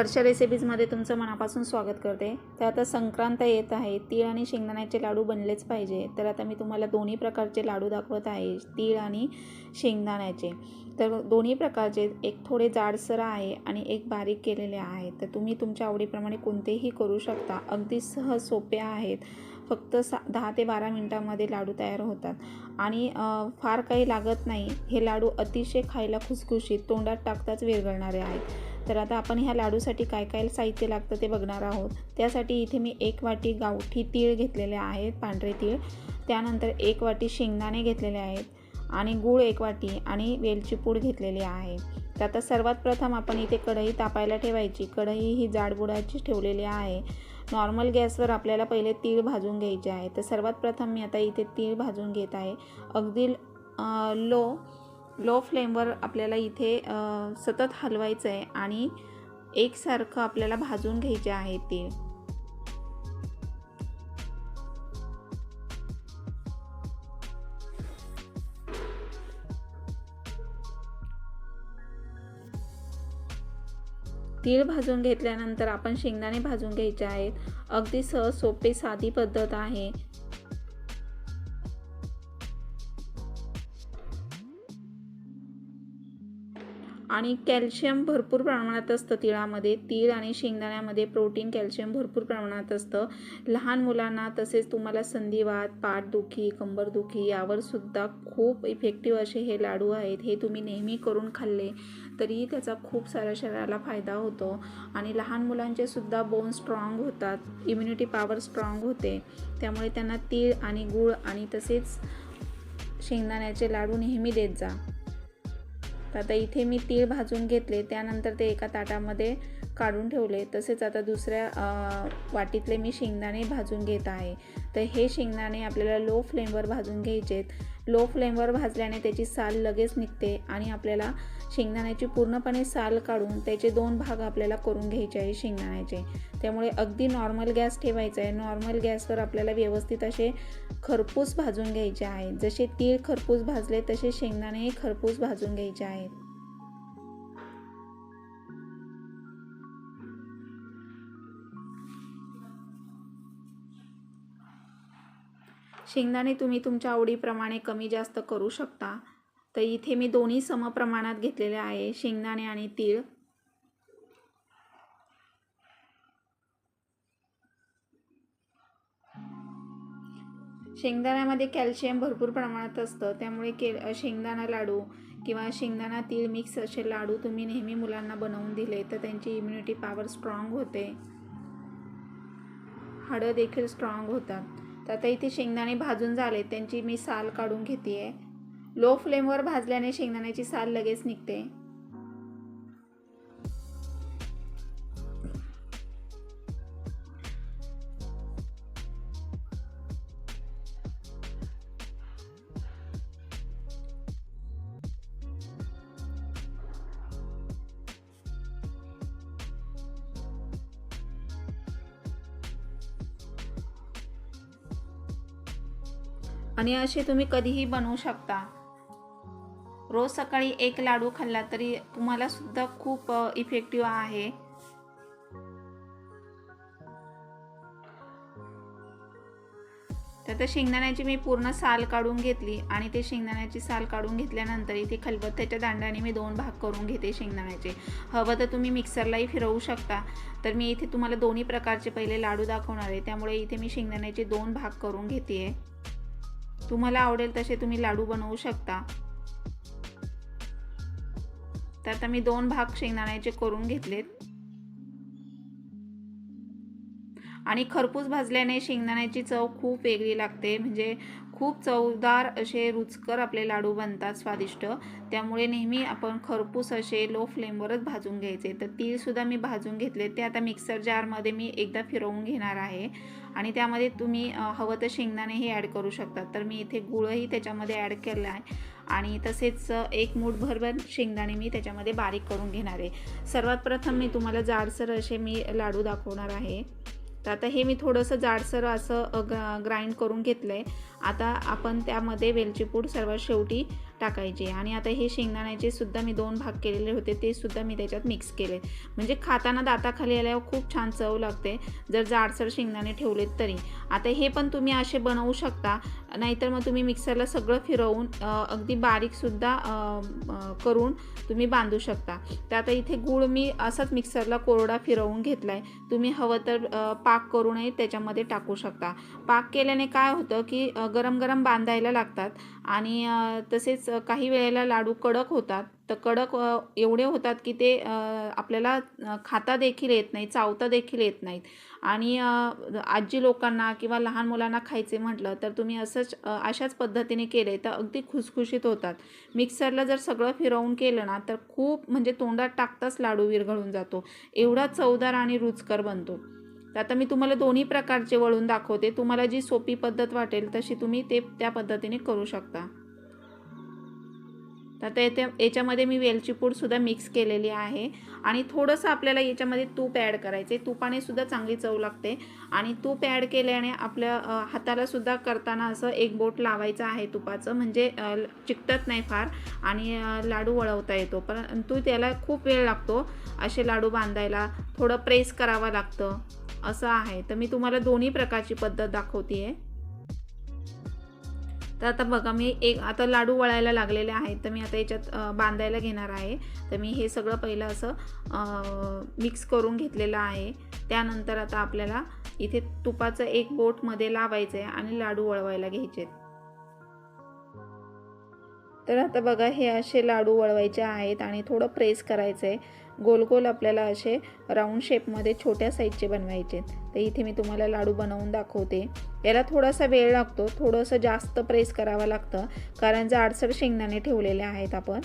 वर्षा रेसिपीजमध्ये तुमचं मनापासून स्वागत करते. तर आता संक्रांत येत आहे. तीळ आणि शेंगदाण्याचे लाडू बनलेच पाहिजे. तर आता मी तुम्हाला दोन्ही प्रकारचे लाडू दाखवत आहे. तीळ आणि शेंगदाण्याचे. तर दोन्ही प्रकारचे एक थोडे जाडसर आहे आणि एक बारीक केलेले आहे. तर तुम्ही तुमच्या आवडीप्रमाणे कोणतेही करू शकता. अगदी सहज सोपे आहेत. फक्त सा दहा ते बारा मिनटामध्ये लाडू तयार होतात. आणि फार काही लागत नाही. हे लाडू अतिशय खायला खुसखुशीत तोंडात टाकताच विरघळणारे आहेत. तर आता आपण ह्या लाडूसाठी काय काय साहित्य लागतं ते बघणार आहोत. त्यासाठी इथे मी एक वाटी गावठी तीळ घेतलेले आहेत पांढरे तीळ. त्यानंतर एक वाटी शेंगदाणे घेतलेले आहेत आणि गूळ एक वाटी आणि वेलची पूड घेतलेली आहे. तर आता सर्वात प्रथम आपण इथे कढई तापायला ठेवायची. कढई ही जाडबुडाची ठेवलेली आहे. नॉर्मल गॅसवर आपल्याला पहिले तीळ भाजून घ्यायचे आहे. तर सर्वात प्रथम मी आता इथे तीळ भाजून घेत आहे. अगदी लो लो फ्लेमवर आपल्याला इथे सतत हलवायचं आहे आणि एकसारखं आपल्याला भाजून घ्यायचे आहे ते तीळ भाजून घेतल्यानंतर आपण शेंगदाणे भाजून घ्यायचे आहेत. अगदी सहज सोपी साधी पद्धत आहे. आणि कॅल्शियम भरपूर प्रमाणात असतं तिळामध्ये. तीळ आणि शेंगदाण्यामध्ये प्रोटीन कॅल्शियम भरपूर प्रमाणात असतं. लहान मुलांना तसेच तुम्हाला संधिवात पाठदुखी कंबरदुखी यावरसुद्धा खूप इफेक्टिव्ह असे हे लाडू आहेत. हे तुम्ही नेहमी करून खाल्ले तरीही त्याचा खूप साऱ्या शरीराला फायदा होतो. आणि लहान मुलांचे सुद्धा बोन स्ट्रॉंग होतात इम्युनिटी पॉवर स्ट्रॉंग होते. त्यामुळे त्यांना तीळ आणि गूळ आणि तसेच शेंगदाण्याचे लाडू नेहमी देत जा. तर आता इथे मी तीळ भाजून घेतले त्यानंतर ते एका ताटामध्ये काढून ठेवले. तसेच आता दुसऱ्या वाटीतले मी शेंगदाणे भाजून घेत आहे. तर हे शेंगदाणे आपल्याला लो फ्लेमवर भाजून घ्यायचे आहेत लो फ्लेमवर भाजल्याने त्याची साल लगेच निघते आणि आपल्याला शेंगदाण्याची पूर्णपणे साल काढून त्याचे दोन भाग आपल्याला करून घ्यायचे आहे शेंगदाण्याचे. त्यामुळे अगदी नॉर्मल गॅस ठेवायचा आहे. नॉर्मल गॅसवर आपल्याला व्यवस्थित असे खरपूस भाजून घ्यायचे आहेत जसे तीळ खरपूस भाजले तसे शेंगदाणेही खरपूस भाजून घ्यायचे आहेत. शेंगदाणे तुम्ही तुमच्या आवडीप्रमाणे कमी जास्त करू शकता. तर इथे मी दोन्ही समप्रमाणात घेतलेले आहे. शेंगदाणे आणि तीळ. शेंगदाण्यामध्ये कॅल्शियम भरपूर प्रमाणात असतं. त्यामुळे के शेंगदाणा लाडू किंवा शेंगदाणा तीळ मिक्स असे लाडू तुम्ही नेहमी मुलांना बनवून दिले तर त्यांची इम्युनिटी पॉवर स्ट्रॉंग होते. हाडं देखील स्ट्रॉंग होतात. तर आता इथे शेंगदाणे भाजून झाले त्यांची मी साल काढून घेते आहे लो फ्लेमवर भाजल्याने शेंगदाण्याची साल लगेच निघते. आणि असे तुम्ही कधीही बनवू शकता. रोज सकाळी एक लाडू खाल्ला तरी तुम्हाला सुद्धा खूप इफेक्टिव्ह आहे. तर आता शेंगदाण्याची मी पूर्ण साल काढून घेतली आणि ते शेंगदाण्याची साल काढून घेतल्यानंतर इथे खलबत्त्याच्या दांड्याने मी दोन भाग करून घेते शेंगदाण्याचे. हवं तर तुम्ही मिक्सरलाही फिरवू शकता. तर मी इथे तुम्हाला दोन्ही प्रकारचे पहिले लाडू दाखवणार आहे. त्यामुळे इथे मी शेंगदाण्याचे दोन भाग करून घेते आहे तुम्हाला आवडेल तसे तुम्ही लाडू बनवू शकता. तर आता मी दोन भाग शेंगदाण्याचे करून घेतलेत. आणि खरपूस भाजल्याने शेंगदाण्याची चव खूप वेगळी लागते. म्हणजे खूप चवदार असे रुचकर आपले लाडू बनतात स्वादिष्ट. त्यामुळे नेहमी आपण खरपूस असे लो फ्लेमवरच भाजून घ्यायचे. तर तीळसुद्धा मी भाजून घेतले. ते आता मिक्सर जारमध्ये मी एकदा फिरवून घेणार आहे. आणि त्यामध्ये तुम्ही हवं तर शेंगदाणेही ॲड करू शकता. तर मी इथे गुळही त्याच्यामध्ये ॲड केला आहे. आणि तसेच एक मूठभर शेंगदाणे मी त्याच्यामध्ये बारीक करून घेणार आहे. सर्वात प्रथम मी तुम्हाला जाडसर असे मी लाडू दाखवणार आहे. तर आता हे मी थोडंसं जाडसर असं ग्राइंड करून घेतलं आहे आता आपण त्यामध्ये वेलची पूड सर्वात शेवटी टाकायची. आणि आता हे शेंगदाण्याचे सुद्धा मी दोन भाग केलेले होते ते सुद्धा मी त्याच्यात मिक्स केले. म्हणजे खाताना दाताखाली आल्यावर खूप छान चव लागते जर जाडसर शेंगदाणे ठेवलेत तरी. आता हे पण तुम्ही असे बनवू शकता नाहीतर मग तुम्ही मिक्सरला सगळं फिरवून अगदी बारीकसुद्धा करून तुम्ही बांधू शकता. तर आता इथे गूळ मी असाच मिक्सरला कोरडा फिरवून घेतला आहे तुम्ही हवं तर पाक करूनही त्याच्यामध्ये टाकू शकता. पाक केल्याने काय होतं की गरम गरम बांधायला लागतात. आणि तसेच काही वेळेला लाडू कडक होतात. तर कडक एवढे होतात की ते आपल्याला खाता देखील येत नाही चावता देखील येत नाहीत. आणि आजी लोकांना किंवा लहान मुलांना खायचे म्हटलं तर तुम्ही असंच अशाच पद्धतीने केले तर अगदी खुसखुशीत होतात. मिक्सरला जर सगळं फिरवून केलं ना तर खूप म्हणजे तोंडात टाकताच लाडू विरघळून जातो. एवढा चवदार आणि रुचकर बनतो. तर आता मी तुम्हाला दोन्ही प्रकारचे वळून दाखवते. तुम्हाला जी सोपी पद्धत वाटेल तशी तुम्ही ते त्या पद्धतीने करू शकता. तर आता येते याच्यामध्ये मी वेलची पूडसुद्धा मिक्स केलेली आहे. आणि थोडंसं आपल्याला याच्यामध्ये तूप ॲड करायचे तुपाने सुद्धा चांगली चव लागते. आणि तूप ॲड केल्याने आपल्या हातालासुद्धा करताना असं एक बोट लावायचं आहे तुपाचं. म्हणजे चिकटत नाही फार. आणि लाडू वळवता येतो. परंतु त्याला खूप वेळ लागतो असे लाडू बांधायला. थोडं प्रेस करावं लागतं. असं आहे. तर मी तुम्हाला दोन्ही प्रकारची पद्धत दाखवते आहे तर आता बघा मी एक आता लाडू वळायला लागलेले आहेत. तर मी आता याच्यात बांधायला घेणार आहे. तर मी हे सगळं पहिलं असं मिक्स करून घेतलेलं आहे. त्यानंतर आता आपल्याला इथे तुपाचं एक बोटमध्ये लावायचं आहे आणि लाडू वळवायला घ्यायचे तर आता बघा हे असे लाडू वळवायचे आहेत आणि थोडं प्रेस करायचं आहे गोल गोल आपल्याला असे राऊंड शेपमध्ये छोट्या साईजचे बनवायचे. तर इथे मी तुम्हाला लाडू बनवून दाखवते. याला थोडासा वेळ लागतो. थोडंसं जास्त प्रेस करावं लागतं. कारण जाडसर शेंगदाणे ठेवलेले आहेत आपण.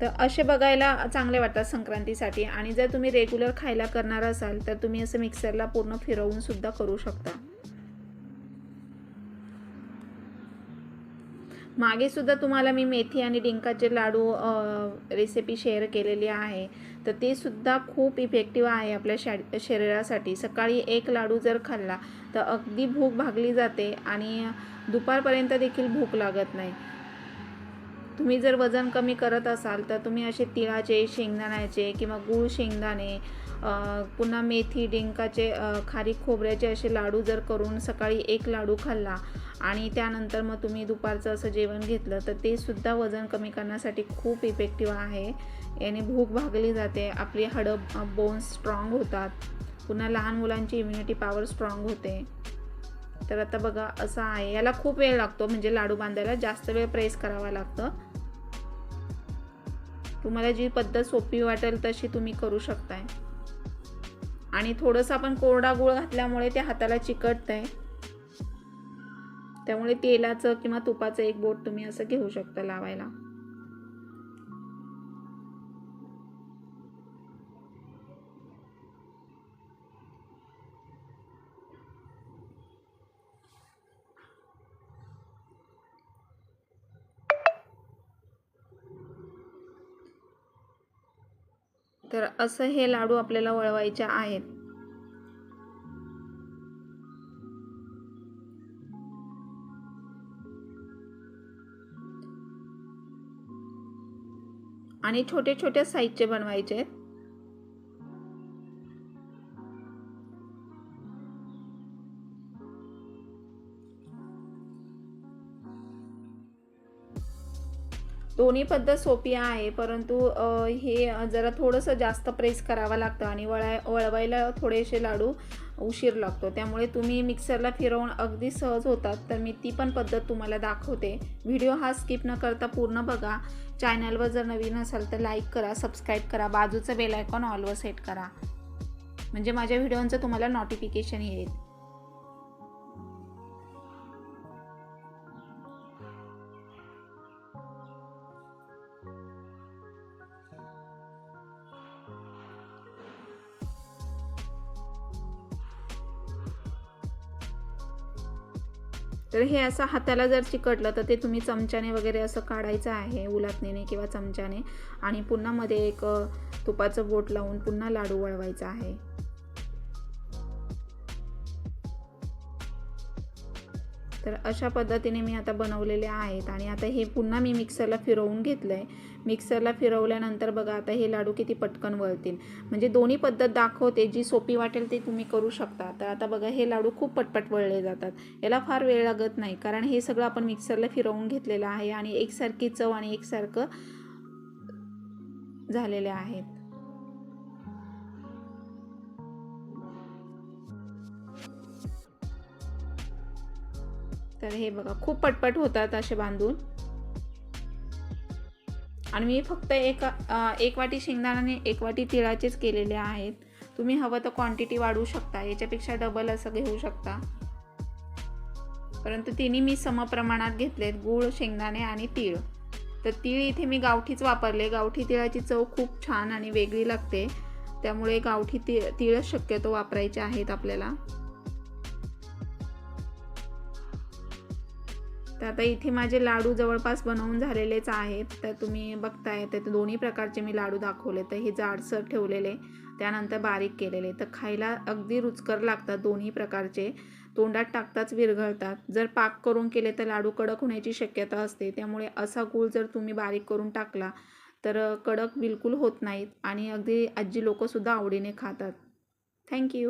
तर असे बघायला चांगले वाटतात संक्रांतीसाठी. आणि जर तुम्ही रेग्युलर खायला करणार असाल तर तुम्ही असं मिक्सरला पूर्ण फिरवून सुद्धा करू शकता. मागे सुद्धा तुम्हाला मी मेथी आणि डिंकाचे लाडू रेसिपी शेअर केलेली आहे. तर ते सुद्धा खूप इफेक्टिव्ह आहे आपल्या शा शरीरासाठी. सकाळी एक लाडू जर खाल्ला तर अगदी भूक भागली जाते आणि दुपारपर्यंत देखील भूक लागत नाही. तुम्ही जर वजन कमी करत असाल तर तुम्ही असे तिळाचे शेंगदाण्याचे किंवा गूळ शेंगदाणे पुन्हा मेथी डिंकाचे खारीक खोबऱ्याचे असे लाडू जर करून सकाळी एक लाडू खाल्ला आणि त्यानंतर मग तुम्ही दुपारचं असं जेवण घेतलं तर ते सुद्धा वजन कमी करण्यासाठी खूप इफेक्टिव्ह आहे. याने भूक भागली जाते आपली हडं बोन्स स्ट्रॉंग होतात. पुन्हा लहान मुलांची इम्युनिटी पॉवर स्ट्रॉंग होते. तर आता बघा असं आहे. याला खूप वेळ लागतो म्हणजे लाडू बांधायला जास्त वेळ प्रेस करावा लागतं. तुम्हाला जी पद्धत सोपी वाटेल तशी तुम्ही करू शकताय. आणि थोडंसं आपण कोरडा गुळ घातल्यामुळे ते हाताला चिकटत आहे त्यामुळे तेलाचं किंवा तुपाचं एक बोट तुम्ही असं घेऊ शकता लावायला. तर असं हे लाडू आपल्याला वळवायचे आहेत. आणि छोटे छोटे साईजचे बनवायचे आहेत. दोन्ही पद्धत सोपी आहे परंतु हे जरा थोडंसं जास्त प्रेस करावं लागतं आणि वळाय वळवायला थोडेसे लाडू उशीर लागतो. त्यामुळे तुम्ही मिक्सरला फिरवून अगदी सहज होतात तर मी ती पण पद्धत तुम्हाला दाखवते. व्हिडिओ हा स्किप न करता पूर्ण बघा. चॅनलवर जर नवीन असाल तर लाईक करा सबस्क्राईब करा बाजूचं बेल आयकॉन ऑलवर सेट करा. म्हणजे माझ्या व्हिडिओंचं तुम्हाला नोटिफिकेशन येईल. तर हे असं हाताला जर चिकटलं तर ते तुम्ही चमच्याने वगैरे असं काढायचं आहे उलटणीने किंवा चमच्याने. आणि पुन्हा मध्ये एक तुपाचं बोट लावून पुन्हा लाडू वळवायचा आहे. तर अशा पद्धतीने मी आता बनवलेले आहेत. आणि आता हे पुन्हा मी मिक्सरला फिरवून घेतलं आहे मिक्सरला फिरवल्यानंतर बघा आता हे लाडू किती पटकन वळतील. म्हणजे दोन्ही पद्धत दाखवते जी सोपी वाटेल ती तुम्ही करू शकता. तर आता बघा हे लाडू खूप पटपट वळले जातात. याला फार वेळ लागत नाही कारण हे सगळं आपण मिक्सरला फिरवून घेतलेलं आहे आणि एकसारखी चव आणि एकसारखं झालेले आहेत. तर हे बघा खूप पटपट होतात असे बांधून. आणि मी फक्त एक एक वाटी शेंगदाण्याने एक वाटी तिळाचेच केलेले आहेत. तुम्ही हवं तर क्वांटिटी वाढवू शकता. याच्यापेक्षा डबल असं घेऊ शकता. परंतु तिन्ही मी समप्रमाणात घेतलेत गूळ शेंगदाणे आणि तीळ. तर तीळ इथे मी गावठीच वापरले. गावठी तिळाची चव खूप छान आणि वेगळी लागते. त्यामुळे गावठी ति तिळच शक्यतो वापरायचे आहेत आपल्याला. तर आता इथे माझे लाडू जवळपास बनवून झालेलेच आहेत. तर तुम्ही बघताय तर दोन्ही प्रकारचे मी लाडू दाखवले. तर हे जाडसर ठेवलेले त्यानंतर बारीक केलेले. तर खायला अगदी रुचकर लागतात दोन्ही प्रकारचे. तोंडात टाकताच विरघळतात. जर पाक करून केले तर लाडू कडक होण्याची शक्यता असते. त्यामुळे असा गूळ जर तुम्ही बारीक करून टाकला तर कडक बिलकुल होत नाहीत आणि अगदी आजी लोकंसुद्धा आवडीने खातात. थँक्यू.